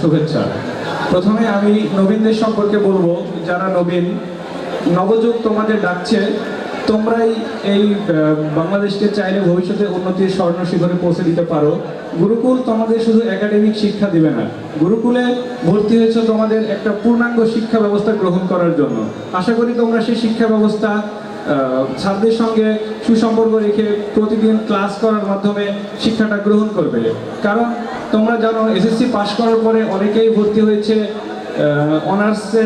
শুভেচ্ছা। প্রথমে আমি নবীনদের সম্পর্কে বলব, যারা নবীন, নবযুগ তোমাদের ডাকছে, তোমরাই এই বাংলাদেশকে চাইলে ভবিষ্যতে উন্নতির স্বর্ণ শিখরে পৌঁছে দিতে পারো। গুরুকুল তোমাদের শুধু একাডেমিক শিক্ষা দিবে না, গুরুকুলে ভর্তি হয়েছে তোমাদের একটা পূর্ণাঙ্গ শিক্ষা ব্যবস্থা গ্রহণ করার জন্য। আশা করি তোমরা সেই শিক্ষা ব্যবস্থা ছাত্রদের সঙ্গে সুসম্পর্ক রেখে প্রতিদিন ক্লাস করার মাধ্যমে শিক্ষাটা গ্রহণ করবে। কারণ তোমরা জানো এসএসসি পাশ করার পরে অনেকেই ভর্তি হয়েছে অনার্সে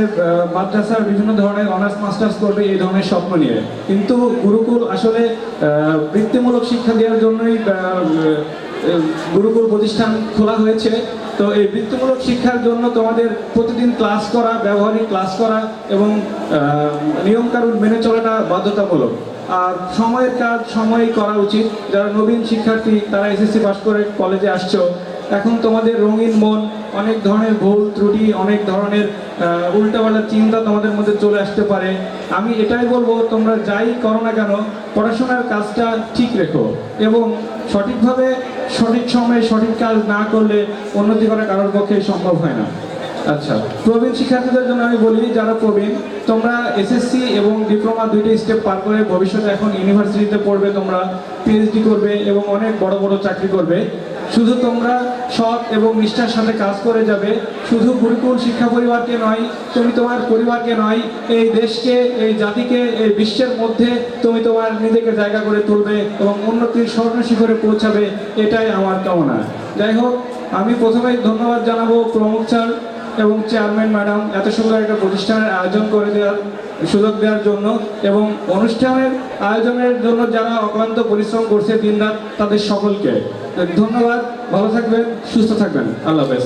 মাদ্রাসার বিভিন্ন ধরনের অনার্স মাস্টার্স করবে, এই ধরনের স্বপ্ন নিয়ে। কিন্তু গুরুকুল আসলে বৃত্তিমূলক শিক্ষা দেওয়ার জন্যই গুরুকুল প্রতিষ্ঠান খোলা হয়েছে। তো এই বৃত্তিমূলক শিক্ষার জন্য তোমাদের প্রতিদিন ক্লাস করা, ব্যবহারিক ক্লাস করা এবং নিয়ম কানুন মেনে চলাটা বাধ্যতামূলক। আর সময়ের কাজ সময় করা উচিত। যারা নবীন শিক্ষার্থী, তারা এসএসসি পাস করে কলেজে আসছো। এখন তোমাদের রঙিন মন, অনেক ধরনের ভুল ত্রুটি, অনেক ধরনের উল্টাপাল্টা চিন্তা তোমাদের মধ্যে চলে আসতে পারে। আমি এটাই বলব, তোমরা যাই করো না কেন, পড়াশোনার কাজটা ঠিক রেখো এবং সঠিকভাবে সঠিক সময়ে সঠিক কাজ না করলে উন্নতি করা কারোর পক্ষে সম্ভব হয় না। আচ্ছা। প্রবীণ শিক্ষার্থীদের জন্য আমি বলি, যারা প্রবীণ, তোমরা এসএসসি এবং ডিপ্লোমা দুইটা স্টেপ পার করে ভবিষ্যতে এখন ইউনিভার্সিটিতে পড়বে, তোমরা পিএইচডি করবে এবং অনেক বড় বড় চাকরি করবে। শুধু তোমরা সৎ এবং নিষ্ঠার সাথে কাজ করে যাবে, শুধু গুরুকুল শিক্ষা পরিবারকে নয়, তুমি তোমার পরিবারকে নয়, এই দেশকে, এই জাতিকে, এই বিশ্বের মধ্যে তুমি তোমার নিজেকে জায়গা করে তুলবে এবং উন্নতির স্বর্ণ শিখরে পৌঁছাবে, এটাই আমার কামনা। যাই হোক, আমি প্রথমেই ধন্যবাদ জানাব প্রমুখ স্যার। এবং চেয়ারম্যান ম্যাডাম এত সুন্দর একটা প্রতিষ্ঠানের আয়োজন করে দেওয়ার সুযোগ দেওয়ার জন্য এবং অনুষ্ঠানের আয়োজনের জন্য যারা অক্লান্ত পরিশ্রম করছে দিনরাত, তাদের সকলকে। ধন্যবাদ, ভালো থাকবেন, সুস্থ থাকবেন। আল্লাহ হাফেজ।